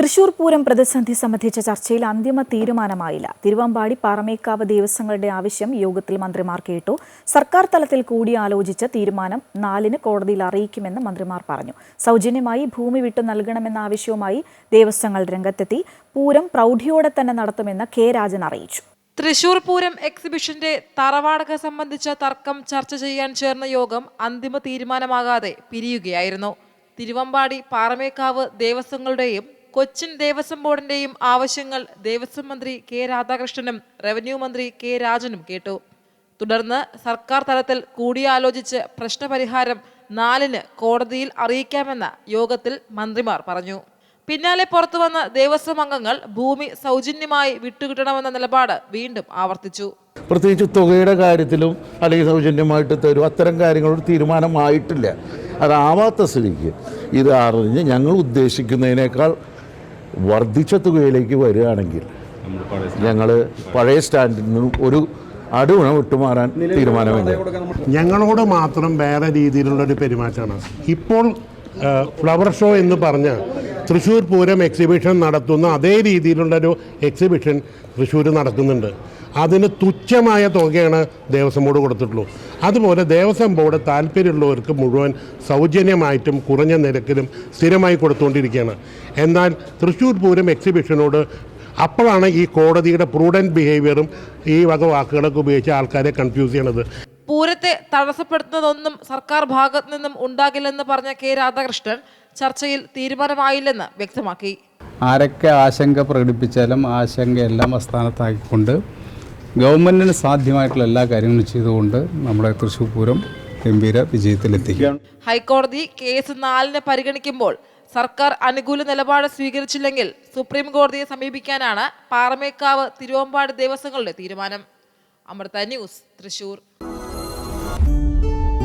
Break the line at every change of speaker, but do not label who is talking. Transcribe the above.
തൃശൂർ പൂരം പ്രതിസന്ധി സംബന്ധിച്ച ചർച്ചയിൽ അന്തിമ തീരുമാനമായില്ല. തിരുവമ്പാടി പാറമേക്കാവ് ദേവസ്വങ്ങളുടെ ആവശ്യം യോഗത്തിൽ മന്ത്രിമാർ കേട്ടു. സർക്കാർ തലത്തിൽ കൂടിയാലോചിച്ച് തീരുമാനം നാലിന് കോടതിയിൽ അറിയിക്കുമെന്ന് മന്ത്രിമാർ പറഞ്ഞു. സൗജന്യമായി ഭൂമി വിട്ടു നൽകണമെന്ന ആവശ്യവുമായി ദേവസ്വങ്ങൾ രംഗത്തെത്തി. പൂരം പ്രൗഢിയോടെ തന്നെ നടത്തുമെന്ന് കെ രാജൻ അറിയിച്ചു.
തൃശൂർ പൂരം എക്സിബിഷന്റെ തറവാടക സംബന്ധിച്ച തർക്കം ചർച്ച ചെയ്യാൻ ചേർന്ന യോഗം അന്തിമ തീരുമാനമാകാതെ പിരിയുകയായിരുന്നു. തിരുവമ്പാടി പാറമേക്കാവ് ദേവസ്വങ്ങളുടെയും കൊച്ചിൻ ദേവസ്വം ബോർഡിന്റെയും ആവശ്യങ്ങൾ ദേവസ്വം മന്ത്രി കെ രാധാകൃഷ്ണനും റവന്യൂ മന്ത്രി കെ രാജനും കേട്ടു. തുടർന്ന് സർക്കാർ തലത്തിൽ കൂടിയാലോചിച്ച് പ്രശ്നപരിഹാരം നാലിന് കോടതിയിൽ അറിയിക്കാമെന്ന യോഗത്തിൽ മന്ത്രിമാർ പറഞ്ഞു. പിന്നാലെ പുറത്തുവന്ന ദേവസ്വം അംഗങ്ങൾ ഭൂമി സൗജന്യമായി വിട്ടുകിട്ടണമെന്ന നിലപാട് വീണ്ടും ആവർത്തിച്ചു.
പ്രത്യേകിച്ച് തുകയുടെ കാര്യത്തിലും അല്ലെങ്കിൽ സൗജന്യമായിട്ട് തരും അത്തരം കാര്യങ്ങളൊരു തീരുമാനമായിട്ടില്ല. അതാവാത്ത സ്ഥിതിക്ക് ഇത് അറിഞ്ഞ് ഞങ്ങൾ ഉദ്ദേശിക്കുന്നതിനേക്കാൾ വർദ്ധിച്ച തുകയിലേക്ക് വരികയാണെങ്കിൽ ഞങ്ങൾ പഴയ സ്റ്റാൻഡിൽ നിന്നും ഒരു അടുവണ വിട്ടുമാറാൻ തീരുമാനമില്ല.
ഞങ്ങളോട് മാത്രം വേറെ രീതിയിലുള്ള ഒരു പെരുമാറ്റമാണ്. ഇപ്പോൾ ഫ്ലവർ ഷോ എന്ന് പറഞ്ഞ് തൃശ്ശൂർ പൂരം എക്സിബിഷൻ നടത്തുന്ന അതേ രീതിയിലുള്ളൊരു എക്സിബിഷൻ തൃശ്ശൂർ നടക്കുന്നുണ്ട്. അതിന് തുച്ഛമായ തുകയാണ് ദേവസ്വം ബോർഡ് കൊടുത്തിട്ടുള്ളൂ. അതുപോലെ ദേവസ്വം ബോർഡ് താല്പര്യമുള്ളവർക്ക് മുഴുവൻ സൗജന്യമായിട്ടും കുറഞ്ഞ നിരക്കിലും സ്ഥിരമായി കൊടുത്തുകൊണ്ടിരിക്കുകയാണ്. എന്നാൽ തൃശ്ശൂർ പൂരം എക്സിബിഷനോട് അപ്പോഴാണ് ഈ കോടതിയുടെ പ്രൂഡന്റ് ബിഹേവിയറും ഈ വക വാക്കുകളൊക്കെ ഉപയോഗിച്ച് ആൾക്കാരെ കൺഫ്യൂസ് ചെയ്യണത്.
പൂരത്തെ തടസ്സപ്പെടുത്തുന്നതൊന്നും സർക്കാർ ഭാഗത്തു നിന്നും ഉണ്ടാകില്ലെന്ന് പറഞ്ഞ കെ രാധാകൃഷ്ണൻ ചർച്ചയിൽ തീരുമാനമായില്ലെന്ന് വ്യക്തമാക്കി.
ആരൊക്കെ ആശങ്ക പ്രകടിപ്പിച്ചാലും ആശങ്കയെല്ലാം അസ്ഥാനത്താക്കിക്കൊണ്ട് ഗവൺമെന്റിന് സാധ്യമായിട്ടുള്ള എല്ലാ കാര്യങ്ങളും ചെയ്തുകൊണ്ട് നമ്മുടെ തൃശ്ശൂർ പൂരം ഗംഭീര വിജയത്തിലെത്തിക്കും
ഹൈക്കോടതി കേസ് നാലിന് പരിഗണിക്കുമ്പോൾ സർക്കാർ അനുകൂല നിലപാട് സ്വീകരിച്ചില്ലെങ്കിൽ സുപ്രീം കോടതിയെ സമീപിക്കാനാണ് പാറമേക്കാവ് തിരുവമ്പാട് ദേവസ്വങ്ങളുടെ തീരുമാനം. അമൃത ന്യൂസ് തൃശൂർ. うん。